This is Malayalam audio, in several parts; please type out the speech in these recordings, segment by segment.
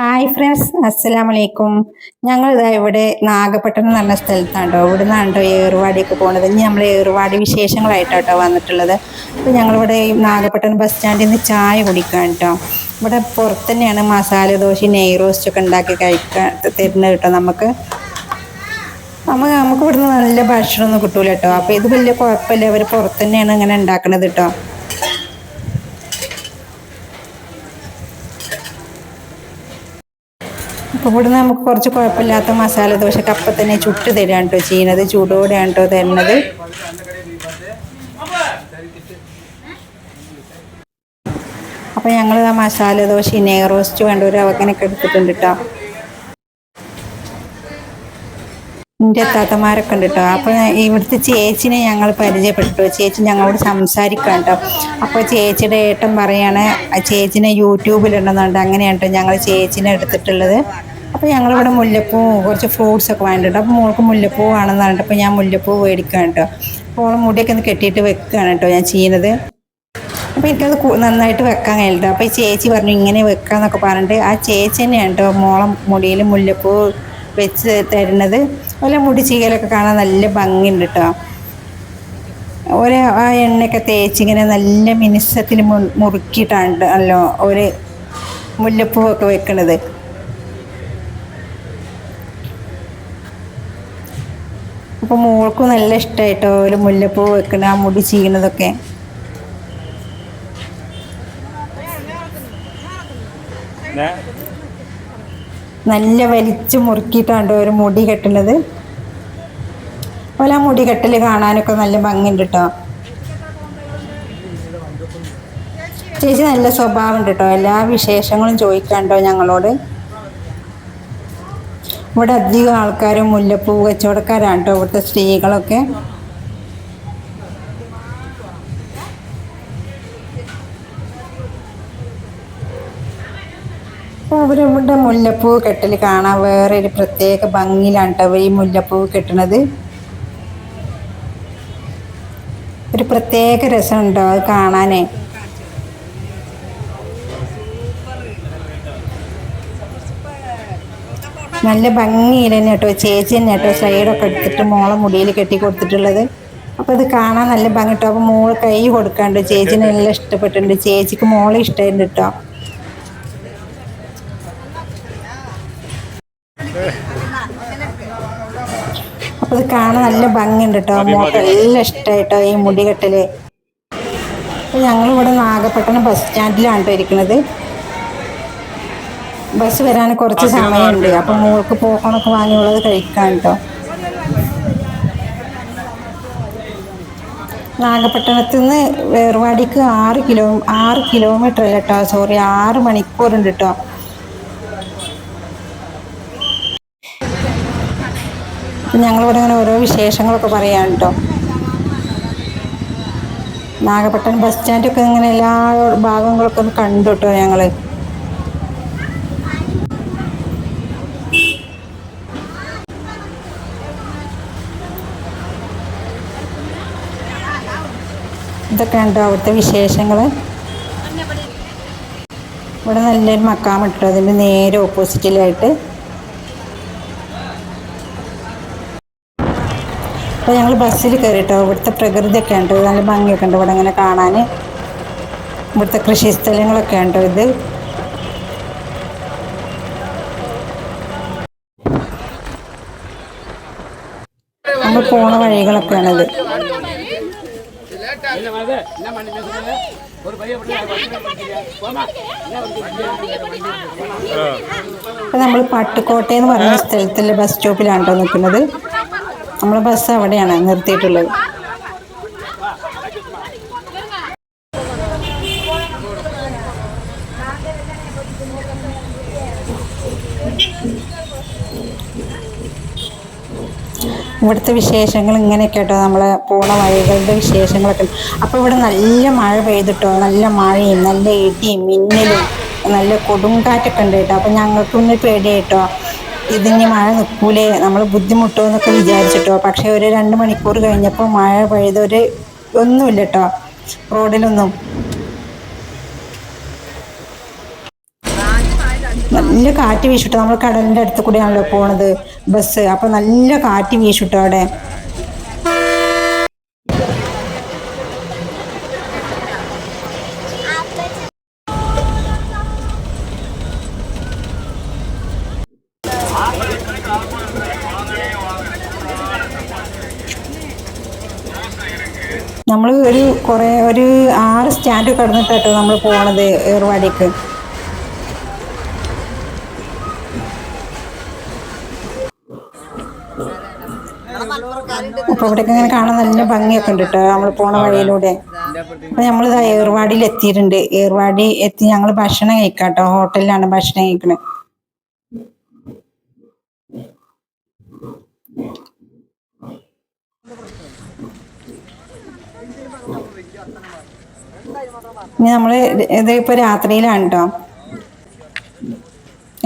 ഹായ് ഫ്രണ്ട്സ് അസ്സലാമു വലൈക്കും ഞങ്ങൾ ഇതാ ഇവിടെ നാഗപട്ടണം എന്ന് പറഞ്ഞ സ്ഥലത്താണ് കേട്ടോ ഇവിടെ നിന്നാണ് ഏറുവാടിയൊക്കെ പോകുന്നത് ഇനി നമ്മൾ ഏറുവാടി വിശേഷങ്ങളായിട്ടോ വന്നിട്ടുള്ളത്. അപ്പോൾ ഞങ്ങളിവിടെ നാഗപട്ടണം ബസ് സ്റ്റാൻഡിൽ നിന്ന് ചായ കുടിക്കാൻ കേട്ടോ ഇവിടെ പുറത്ത് തന്നെയാണ് മസാല ദോശ നെയ് റോസ്റ്റ് ഒക്കെ ഉണ്ടാക്കി കഴിക്കാൻ തരുന്നത് കേട്ടോ നമുക്ക്. നമുക്ക് നമുക്ക് ഇവിടുന്ന് നല്ല ഭക്ഷണമൊന്നും കിട്ടൂല കേട്ടോ. അപ്പോൾ ഇത് വലിയ കുഴപ്പമില്ല. അവർ പുറത്ത് തന്നെയാണ് ഇങ്ങനെ ഉണ്ടാക്കുന്നത് കേട്ടോ. അപ്പോൾ ഇവിടുന്ന് നമുക്ക് കുറച്ച് കുഴപ്പമില്ലാത്ത മസാല ദോശ അപ്പം തന്നെ ചുട്ട് തരാണ് കേട്ടോ ചെയ്യുന്നത്. ചൂടോടെയാണ് കേട്ടോ തരുന്നത്. അപ്പോൾ ഞങ്ങൾ ആ മസാല ദോശ നെയർ റോസ്റ്റ് വേണ്ട ഒരു അവക്കനൊക്കെ എടുത്തിട്ടുണ്ട് കേട്ടോ എന്റെ താത്തമാരൊക്കെ ഉണ്ട് കേട്ടോ അപ്പോൾ ഇവിടുത്തെ ചേച്ചിനെ ഞങ്ങൾ പരിചയപ്പെട്ടു. ചേച്ചി ഞങ്ങളോട് സംസാരിക്കാം കേട്ടോ അപ്പോൾ ചേച്ചിയുടെ ഏട്ടൻ പറയാണ് ചേച്ചിനെ യൂട്യൂബിലുണ്ടെന്നുണ്ട് അങ്ങനെയാണ് കേട്ടോ ഞങ്ങൾ ചേച്ചിനെ എടുത്തിട്ടുള്ളത്. അപ്പോൾ ഞങ്ങളിവിടെ മുല്ലപ്പൂ കുറച്ച് ഫ്രൂട്ട്സ് ഒക്കെ വേണ്ടിട്ട് അപ്പോൾ മോൾക്ക് മുല്ലപ്പൂ വേണമെന്ന് പറഞ്ഞിട്ട് അപ്പോൾ ഞാൻ മുല്ലപ്പൂ മേടിക്കാൻ കേട്ടോ. അപ്പോൾ ഓളെ മുടിയൊക്കെ ഒന്ന് കെട്ടിയിട്ട് വെക്കുകയാണ് കേട്ടോ ഞാൻ ചെയ്യുന്നത്. അപ്പോൾ എനിക്കത് നന്നായിട്ട് വെക്കാൻ കഴിഞ്ഞിട്ട് അപ്പോൾ ഈ ചേച്ചി പറഞ്ഞു ഇങ്ങനെ വെക്കാന്നൊക്കെ പറഞ്ഞിട്ട് ആ ചേച്ചി തന്നെയാണ് കേട്ടോ മോളം മുടിയിൽ മുല്ലപ്പൂ വെച്ച് തരുന്നത്. അതുപോലെ മുടി ചീകലൊക്കെ കാണാൻ നല്ല ഭംഗിയുണ്ട് കേട്ടോ. ഒരു ആ എണ്ണയൊക്കെ തേച്ചിങ്ങനെ നല്ല മിനുസത്തിൽ മുറുക്കിയിട്ടാണ് അല്ലോ ഒരു മുല്ലപ്പൂവൊക്കെ വെക്കണത്. അപ്പോൾ മോൾക്കും നല്ല ഇഷ്ടമായിട്ടോ ഒരു മുല്ലപ്പൂ വെക്കണ ആ മുടി ചെയ്യണതൊക്കെ നല്ല വലിച്ചു മുറുക്കിയിട്ടാണ്ടോ ഒരു മുടി കെട്ടണത്? അതുപോലെ ആ മുടി കെട്ടൽ കാണാനൊക്കെ നല്ല ഭംഗിയുണ്ട് കേട്ടോ ചേച്ചി നല്ല സ്വഭാവം ഉണ്ട് കേട്ടോ എല്ലാ വിശേഷങ്ങളും ചോദിക്കാണ്ടോ ഞങ്ങളോട്? ഇവിടെ അധികം ആൾക്കാരും മുല്ലപ്പൂ കച്ചവടക്കാരാണ് കേട്ടോ ഇവിടുത്തെ സ്ത്രീകളൊക്കെ. ഇവരിവിടെ മുല്ലപ്പൂ കെട്ടൽ കാണാൻ വേറെ ഒരു പ്രത്യേക ഭംഗിയിലാണ് കേട്ടോ ഈ മുല്ലപ്പൂ കെട്ടണത്. ഒരു പ്രത്യേക രസമുണ്ടോ അത് കാണാനേ. നല്ല ഭംഗിയിൽ തന്നെ കേട്ടോ. ചേച്ചി തന്നെ കേട്ടോ സൈഡൊക്കെ എടുത്തിട്ട് മോളെ മുടിയിൽ കെട്ടി കൊടുത്തിട്ടുള്ളത്. അപ്പോൾ ഇത് കാണാൻ നല്ല ഭംഗി കേട്ടോ. അപ്പോൾ മോൾ കൈ കൊടുക്കാണ്ട് ചേച്ചിനെ നല്ല ഇഷ്ടപ്പെട്ടിട്ടുണ്ട്. ചേച്ചിക്ക് മോളെ ഇഷ്ടമായിട്ടുണ്ട് കേട്ടോ. അപ്പോൾ ഇത് കാണാൻ നല്ല ഭംഗിയുണ്ട് കേട്ടോ. മോൾക്ക് എല്ലാം ഇഷ്ടമായിട്ടോ ഈ മുടി കെട്ടൽ അപ്പോൾ ഞങ്ങളിവിടെ നാഗപട്ടണം ബസ് സ്റ്റാൻഡിലാണ് കേട്ടോ ഇരിക്കുന്നത്. ബസ് വരാൻ കുറച്ച് സമയമുണ്ട്. അപ്പം മോൾക്ക് പോക്കണൊക്കെ വാങ്ങിയുള്ളത് കഴിക്കാൻ കേട്ടോ നാഗപട്ടണത്തിൽ നിന്ന് വേർവാടിക്ക് ആറ് കിലോ ആറ് കിലോമീറ്റർ അല്ല കേട്ടോ സോറി ആറ് മണിക്കൂറുണ്ട് കേട്ടോ ഞങ്ങളിവിടെ ഇങ്ങനെ ഓരോ വിശേഷങ്ങളൊക്കെ പറയാൻ കേട്ടോ നാഗപട്ടണം ബസ് സ്റ്റാൻഡൊക്കെ ഇങ്ങനെ എല്ലാ ഭാഗങ്ങളൊക്കെ ഒന്ന് കണ്ടു കേട്ടോ ഞങ്ങൾ ഇതൊക്കെ അവിടുത്തെ വിശേഷങ്ങൾ ഇവിടെ നല്ലൊരു മക്കാമിട്ടു അതിന്റെ നേരെ ഓപ്പോസിറ്റിലായിട്ട് അപ്പോൾ ഞങ്ങൾ ബസ്സിൽ കയറിട്ടോ ഇവിടുത്തെ പ്രകൃതിയൊക്കെ ഉണ്ട് നല്ല ഭംഗിയൊക്കെ ഉണ്ട് ഇവിടെ ഇങ്ങനെ കാണാൻ ഇവിടുത്തെ കൃഷി സ്ഥലങ്ങളൊക്കെ ഉണ്ടോ ഇത്? നമ്മൾ പോണ വഴികളൊക്കെയാണിത്. നമ്മൾ പട്ടുകോട്ട എന്ന് പറഞ്ഞ സ്ഥലത്തുള്ള ബസ് സ്റ്റോപ്പിലാണ് നിൽക്കുന്നത്. നമ്മളെ ബസ് അവിടെയാണ് നിർത്തിയിട്ടുള്ളത്. ഇവിടുത്തെ വിശേഷങ്ങൾ ഇങ്ങനെയൊക്കെ കേട്ടോ. നമ്മൾ പോണ വഴികളുടെ വിശേഷങ്ങളൊക്കെ. അപ്പോൾ ഇവിടെ നല്ല മഴ പെയ്തിട്ടോ നല്ല മഴയും നല്ല ഇടിയും മിന്നലും നല്ല കൊടുങ്കാറ്റൊക്കെ ഉണ്ട് കേട്ടോ. അപ്പോൾ ഞങ്ങൾക്കൊന്ന് പേടിയായിട്ടോ. ഇതിന് മഴ നിൽക്കൂലേ നമ്മൾ ബുദ്ധിമുട്ടോ എന്നൊക്കെ വിചാരിച്ചിട്ടോ. പക്ഷേ ഒരു രണ്ട് മണിക്കൂർ കഴിഞ്ഞപ്പോൾ മഴ പെയ്തൊരു ഒന്നുമില്ല കേട്ടോ. റോഡിലൊന്നും. നല്ല കാറ്റ് വീശിട്ടോ. നമ്മൾ കടലിന്റെ അടുത്ത് കൂടെയാണല്ലോ പോണത് ബസ് അപ്പോൾ നല്ല കാറ്റ് വീശിട്ടോ അവിടെ. നമ്മൾ ഒരു കുറേ ഒരു ആറ് സ്റ്റാൻഡ് കടന്നിട്ടോ നമ്മൾ പോണത് ഏർവാടിക്ക് അപ്പോൾ ഇവിടെയൊക്കെ ഇങ്ങനെ കാണാൻ നല്ല ഭംഗിയൊക്കെ ഉണ്ട് കേട്ടോ നമ്മൾ പോണ വഴിയിലൂടെ. അപ്പോൾ നമ്മൾ ഏർവാടിയിൽ എത്തിയിട്ടുണ്ട്. ഏർവാടി എത്തി ഞങ്ങൾ ഭക്ഷണം കഴിക്കാട്ടോ. കേട്ടോ ഹോട്ടലിലാണ് ഭക്ഷണം കഴിക്കുന്നത് ഇനി നമ്മൾ ഇത് ഇപ്പോൾ രാത്രിയിലാണ് കേട്ടോ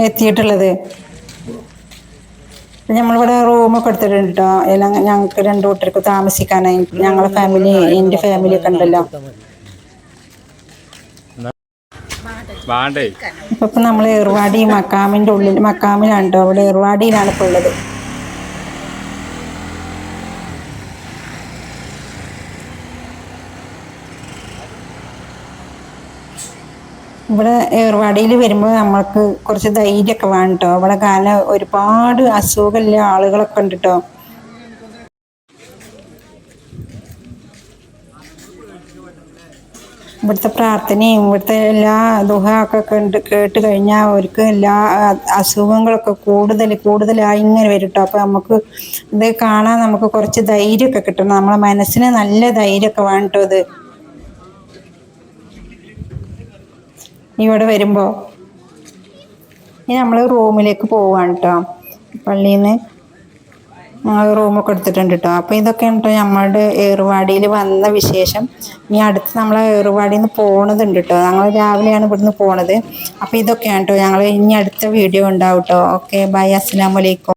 എത്തിയിട്ടുള്ളത്. ഇപ്പം നമ്മളിവിടെ റൂമൊക്കെ എടുത്തിട്ടുണ്ട് കേട്ടോ എല്ലാം ഞങ്ങൾക്ക് രണ്ടു കൂട്ടർക്ക് താമസിക്കാനായി. ഞങ്ങളെ ഫാമിലി എന്റെ ഫാമിലി ഒക്കെ ഉണ്ടല്ലോ. ഇപ്പൊ നമ്മൾ ഏർവാടി മക്കാമിന്റെ ഉള്ളിൽ മക്കാമിലാണ് കേട്ടോ അവിടെ ഏർവാടിയിലാണ് ഇപ്പൊ ഉള്ളത്. ഇവിടെ ഏർവാടിയിൽ വരുമ്പോൾ നമ്മൾക്ക് കുറച്ച് ധൈര്യമൊക്കെ വേണം കേട്ടോ ഇവിടെ കാലം ഒരുപാട് അസുഖമില്ല ആളുകളൊക്കെ ഉണ്ട് ഇവിടുത്തെ പ്രാർത്ഥനയും ഇവിടുത്തെ എല്ലാ ദുഃഖമൊക്കെ കണ്ട് കേട്ട് കഴിഞ്ഞാൽ അവർക്ക് എല്ലാ അസുഖങ്ങളൊക്കെ കൂടുതൽ കൂടുതലായി ഇങ്ങനെ വരും കേട്ടോ അപ്പോൾ നമുക്ക് ഇത് കാണാൻ നമുക്ക് കുറച്ച് ധൈര്യമൊക്കെ കിട്ടണം. നമ്മളെ മനസ്സിന് നല്ല ധൈര്യമൊക്കെ വേണം കേട്ടോ ഇത് ഇവിടെ വരുമ്പോൾ ഇനി നമ്മൾ റൂമിലേക്ക് പോവാണ് കേട്ടോ പള്ളിയിൽ നിന്ന് ഞങ്ങൾ റൂമൊക്കെ എടുത്തിട്ടുണ്ട് കേട്ടോ അപ്പോൾ ഇതൊക്കെയാണ് കേട്ടോ നമ്മളുടെ ഏറുവാടിയിൽ വന്ന വിശേഷം. ഇനി അടുത്ത് നമ്മൾ ഏറുവാടിയിൽ നിന്ന് പോണതുണ്ട് കേട്ടോ ഞങ്ങൾ രാവിലെയാണ് ഇവിടുന്ന് പോണത്. അപ്പോൾ ഇതൊക്കെയാണ് കേട്ടോ ഞങ്ങൾ ഇനി അടുത്ത വീഡിയോ ഉണ്ടാവും കേട്ടോ ഓക്കെ ബൈ. അസ്സാം വലൈക്കും